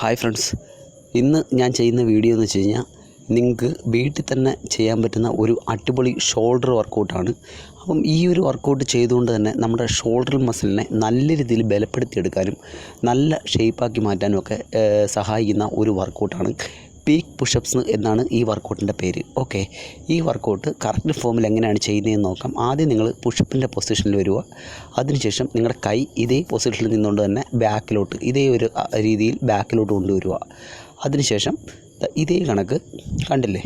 Hi friends ഇന്ന് ഞാൻ ചെയ്യുന്ന വീഡിയോ എന്ന് വെച്ച് കഴിഞ്ഞാൽ നിങ്ങൾക്ക് വീട്ടിൽ തന്നെ ചെയ്യാൻ പറ്റുന്ന ഒരു അടിപൊളി ഷോൾഡർ വർക്കൗട്ടാണ് അപ്പം ഈ ഒരു വർക്കൗട്ട് ചെയ്തുകൊണ്ട് തന്നെ നമ്മുടെ ഷോൾഡർ മസിലിനെ നല്ല രീതിയിൽ ബലപ്പെടുത്തിയെടുക്കാനും നല്ല ഷേപ്പാക്കി മാറ്റാനും ഒക്കെ സഹായിക്കുന്ന ഒരു വർക്കൗട്ടാണ് പീക്ക് പുഷപ്സ് എന്നാണ് ഈ വർക്കൗട്ടിന്റെ പേര്. ഓക്കെ. ഈ വർക്കൗട്ട് കറക്റ്റ് ഫോമിൽ എങ്ങനെയാണ് ചെയ്യുന്നതെന്ന് നോക്കാം. ആദ്യം നിങ്ങൾ പുഷപ്പിന്റെ പൊസിഷനിൽ വരിക. അതിനുശേഷം നിങ്ങളുടെ കൈ ഇതേ പൊസിഷനിൽ നിന്നുകൊണ്ട് തന്നെ ബാക്കിലോട്ട് ഇതേ ഒരു രീതിയിൽ ബാക്കിലോട്ട് കൊണ്ടുവരിക. അതിനുശേഷം ഇതേ കണക്ക് കണ്ടില്ലേ?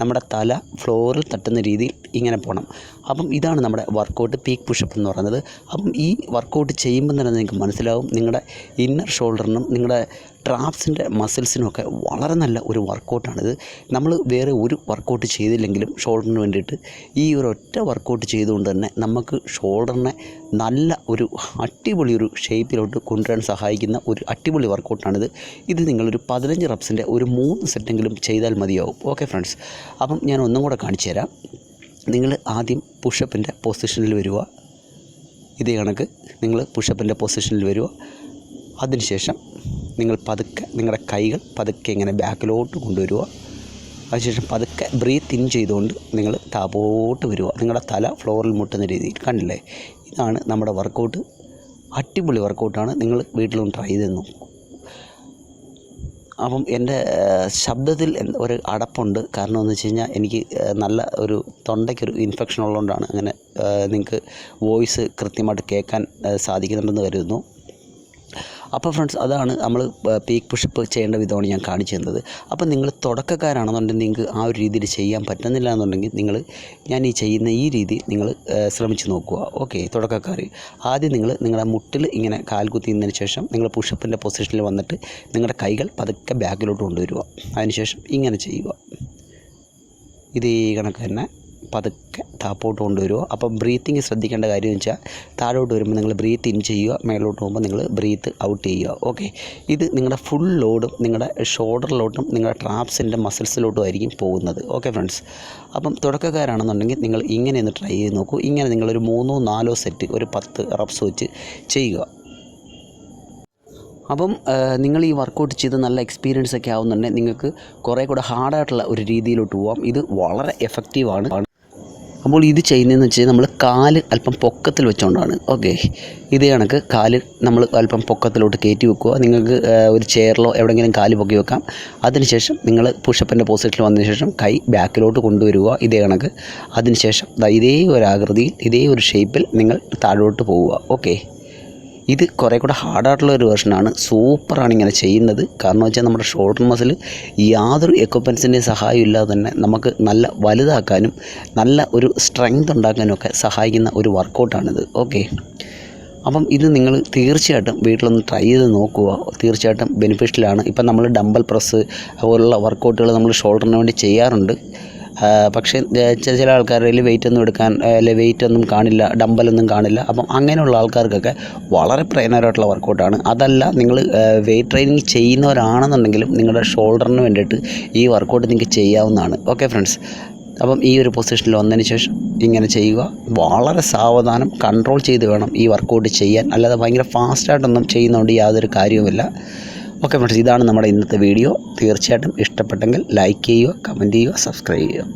നമ്മുടെ തല ഫ്ലോറിൽ തട്ടുന്ന രീതിയിൽ ഇങ്ങനെ പോകണം അപ്പം ഇതാണ് നമ്മുടെ വർക്കൗട്ട് പീക്ക് പുഷപ്പ് എന്ന് പറയുന്നത്. അപ്പം ഈ വർക്കൗട്ട് ചെയ്യുമ്പോൾ തന്നെ നിങ്ങൾക്ക് മനസ്സിലാവും നിങ്ങളുടെ ഇന്നർ ഷോൾഡറിനും നിങ്ങളുടെ ട്രാപ്സിന്റെ മസിൽസിനൊക്കെ വളരെ നല്ല ഒരു വർക്കൗട്ടാണിത്. നമ്മൾ വേറെ ഒരു വർക്കൗട്ട് ചെയ്തില്ലെങ്കിലും ഷോൾഡറിന് വേണ്ടിയിട്ട് ഈ ഒരു ഒറ്റ വർക്കൗട്ട് ചെയ്തുകൊണ്ട് തന്നെ നമുക്ക് ഷോൾഡറിനെ നല്ല ഒരു അടിപൊളി ഒരു ഷേപ്പിലോട്ട് കൊണ്ടുവരാൻ സഹായിക്കുന്ന ഒരു അടിപൊളി വർക്കൗട്ടാണിത്. ഇത് നിങ്ങളൊരു പതിനഞ്ച് റബ്സിന്റെ ഒരു മൂന്ന് സെറ്റെങ്കിലും ചെയ്താൽ മതിയാവും. Okay friends. അപ്പം ഞാൻ ഒന്നും കൂടെ കാണിച്ചു തരാം. നിങ്ങൾ ആദ്യം പുഷപ്പിന്റെ പൊസിഷനിൽ വരിക ഇതേ കണക്ക്. നിങ്ങൾ പുഷപ്പിന്റെ പൊസിഷനിൽ വരിക അതിനുശേഷം നിങ്ങൾ പതുക്കെ നിങ്ങളുടെ കൈകൾ പതുക്കെ ഇങ്ങനെ ബാക്കിലോട്ട് കൊണ്ടുവരിക. അതിനുശേഷം പതുക്കെ ബ്രീത്ത് ഇൻ ചെയ്തുകൊണ്ട് നിങ്ങൾ താപോട്ട് വരിക. നിങ്ങളുടെ തല ഫ്ലോറിൽ മുട്ടുന്ന രീതിയിൽ കണ്ടില്ലേ? ഇതാണ് നമ്മുടെ വർക്കൗട്ട് അടിപൊളി വർക്കൗട്ടാണ് നിങ്ങൾ വീട്ടിലൊന്ന് ട്രൈ ചെയ്ത് അപ്പം എന്റെ ശബ്ദത്തിൽ ഒരു അടപ്പുണ്ട്. കാരണം എന്ന് വെച്ച് കഴിഞ്ഞാൽ എനിക്ക് നല്ല ഒരു തൊണ്ടയ്ക്കൊരു ഇൻഫെക്ഷൻ ഉള്ളതുകൊണ്ടാണ് അങ്ങനെ നിങ്ങൾക്ക് വോയിസ് കൃത്യമായിട്ട് കേൾക്കാൻ സാധിക്കുന്നുണ്ടെന്ന് കരുതുന്നു. അപ്പോൾ ഫ്രണ്ട്സ് അതാണ് നമ്മൾ പീക്ക് പുഷപ്പ് ചെയ്യേണ്ട വിധമാണ് ഞാൻ കാണിച്ചു തന്നത്. അപ്പോൾ നിങ്ങൾ തുടക്കക്കാരാണെന്നുണ്ടെങ്കിൽ നിങ്ങൾക്ക് ആ ഒരു രീതിയിൽ ചെയ്യാൻ പറ്റുന്നില്ല എന്നുണ്ടെങ്കിൽ നിങ്ങൾ ഞാൻ ഈ ചെയ്യുന്ന ഈ രീതി നിങ്ങൾ ശ്രമിച്ചു നോക്കുക. ഓക്കെ തുടക്കക്കാർ. ആദ്യം നിങ്ങൾ നിങ്ങളുടെ മുട്ടിൽ ഇങ്ങനെ കാൽ കുത്തിയതിന് ശേഷം നിങ്ങൾ പുഷപ്പിന്റെ പൊസിഷനിൽ വന്നിട്ട് നിങ്ങളുടെ കൈകൾ പതുക്കെ ബാക്കിലോട്ട് കൊണ്ടുവരിക. അതിനുശേഷം ഇങ്ങനെ ചെയ്യുക. ഇതേ കണക്ക് തന്നെ പതുക്കെ താപ്പോട്ട് കൊണ്ടുവരുമോ അപ്പം ബ്രീത്തിങ് ശ്രദ്ധിക്കേണ്ട കാര്യം എന്ന് വെച്ചാൽ താഴോട്ട് വരുമ്പോൾ നിങ്ങൾ ബ്രീത്ത് ഇൻ ചെയ്യുക മേലോട്ട് പോകുമ്പോൾ നിങ്ങൾ ബ്രീത്ത് ഔട്ട് ചെയ്യുക. ഓക്കെ ഇത് നിങ്ങളുടെ ഫുൾ ലോഡും നിങ്ങളുടെ ഷോൾഡറിലോട്ടും നിങ്ങളുടെ ട്രാപ്സിന്റെ മസിൽസിലോട്ടും ആയിരിക്കും പോകുന്നത്. ഓക്കെ ഫ്രണ്ട്സ് അപ്പം തുടക്കക്കാരാണെന്നുണ്ടെങ്കിൽ നിങ്ങൾ ഇങ്ങനെ ഒന്ന് ട്രൈ ചെയ്ത് നോക്കൂ. ഇങ്ങനെ നിങ്ങളൊരു മൂന്നോ നാലോ സെറ്റ് ഒരു പത്ത് റബ്സ് വെച്ച് ചെയ്യുക. അപ്പം നിങ്ങൾ ഈ വർക്കൗട്ട് ചെയ്ത് നല്ല എക്സ്പീരിയൻസ് ഒക്കെ ആവുന്നുണ്ടെങ്കിൽ നിങ്ങൾക്ക് കുറേ കൂടെ ഹാർഡായിട്ടുള്ള ഒരു രീതിയിലോട്ട് പോവാം. ഇത് വളരെ എഫക്റ്റീവാണ് അപ്പോൾ ഇത് ചെയ്യുന്നതെന്ന് വെച്ചാൽ നമ്മൾ കാൽ അല്പം പൊക്കത്തിൽ വെച്ചുകൊണ്ടാണ് ഓക്കെ. ഇതേ കണക്ക് കാൽ നമ്മൾ അല്പം പൊക്കത്തിലോട്ട് കയറ്റി വെക്കുക. നിങ്ങൾക്ക് ഒരു ചെയറിലോ എവിടെയെങ്കിലും കാൽ പൊക്കി വെക്കാം. അതിനുശേഷം നിങ്ങൾ പുഷപ്പിന്റെ പോസിറ്റിൽ വന്നതിന് ശേഷം കൈ ബാക്കിലോട്ട് കൊണ്ടുവരിക. ഇതേ കണക്ക്. അതിനുശേഷം ഇതേ ഒരു ആകൃതിയിൽ ഇതേ ഒരു ഷേപ്പിൽ നിങ്ങൾ താഴോട്ട് പോവുക. ഓക്കെ. ഇത് കുറേ കൂടെ ഹാർഡായിട്ടുള്ള ഒരു വെർഷനാണ് സൂപ്പറാണ് ഇങ്ങനെ ചെയ്യുന്നത്. കാരണം വെച്ചാൽ നമ്മുടെ ഷോൾഡർ മസിൽ യാതൊരു എക്യുപ്മെൻസിന്റെ സഹായം ഇല്ലാതെ തന്നെ നമുക്ക് നല്ല വലുതാക്കാനും നല്ല ഒരു സ്ട്രെങ്ത് ഉണ്ടാക്കാനും ഒക്കെ സഹായിക്കുന്ന ഒരു വർക്കൗട്ടാണിത് ഓക്കെ അപ്പം ഇത് നിങ്ങൾ തീർച്ചയായിട്ടും വീട്ടിലൊന്ന് ട്രൈ ചെയ്ത് നോക്കുക. തീർച്ചയായിട്ടും ബെനിഫിഷ്യലാണ് ഇപ്പം നമ്മൾ ഡമ്പൽ പ്രസ് അതുപോലുള്ള വർക്കൗട്ടുകൾ നമ്മൾ ഷോൾഡറിന് വേണ്ടി ചെയ്യാറുണ്ട്. പക്ഷേ ചില ആൾക്കാരുടെ വെയിറ്റ് ഒന്നും എടുക്കാൻ അല്ലെ വെയിറ്റ് ഒന്നും കാണില്ല ഡമ്പലൊന്നും കാണില്ല. അപ്പം അങ്ങനെയുള്ള ആൾക്കാർക്കൊക്കെ വളരെ പ്രയോജനകരമായിട്ടുള്ള വർക്കൗട്ടാണ് അതല്ല നിങ്ങൾ വെയിറ്റ് ട്രെയിനിങ് ചെയ്യുന്നവരാണെന്നുണ്ടെങ്കിലും നിങ്ങളുടെ ഷോൾഡറിന് വേണ്ടിയിട്ട് ഈ വർക്കൗട്ട് നിങ്ങൾക്ക് ചെയ്യാവുന്നതാണ്. ഓക്കെ ഫ്രണ്ട്സ് അപ്പം ഈ ഒരു പൊസിഷനിൽ വന്നതിന് ശേഷം ഇങ്ങനെ ചെയ്യുക. വളരെ സാവധാനം കൺട്രോൾ ചെയ്ത് വേണം ഈ വർക്കൗട്ട് ചെയ്യാൻ. അല്ലാതെ ഭയങ്കര ഫാസ്റ്റായിട്ടൊന്നും ചെയ്യുന്നതുകൊണ്ട് യാതൊരു കാര്യവുമില്ല. ഓക്കെ ഫ്രണ്ട്സ് ഇതാണ് നമ്മുടെ ഇന്നത്തെ വീഡിയോ തീർച്ചയായിട്ടും ഇഷ്ടപ്പെട്ടെങ്കിൽ ലൈക്ക് ചെയ്യുക കമന്റ് ചെയ്യുക സബ്സ്ക്രൈബ് ചെയ്യുക.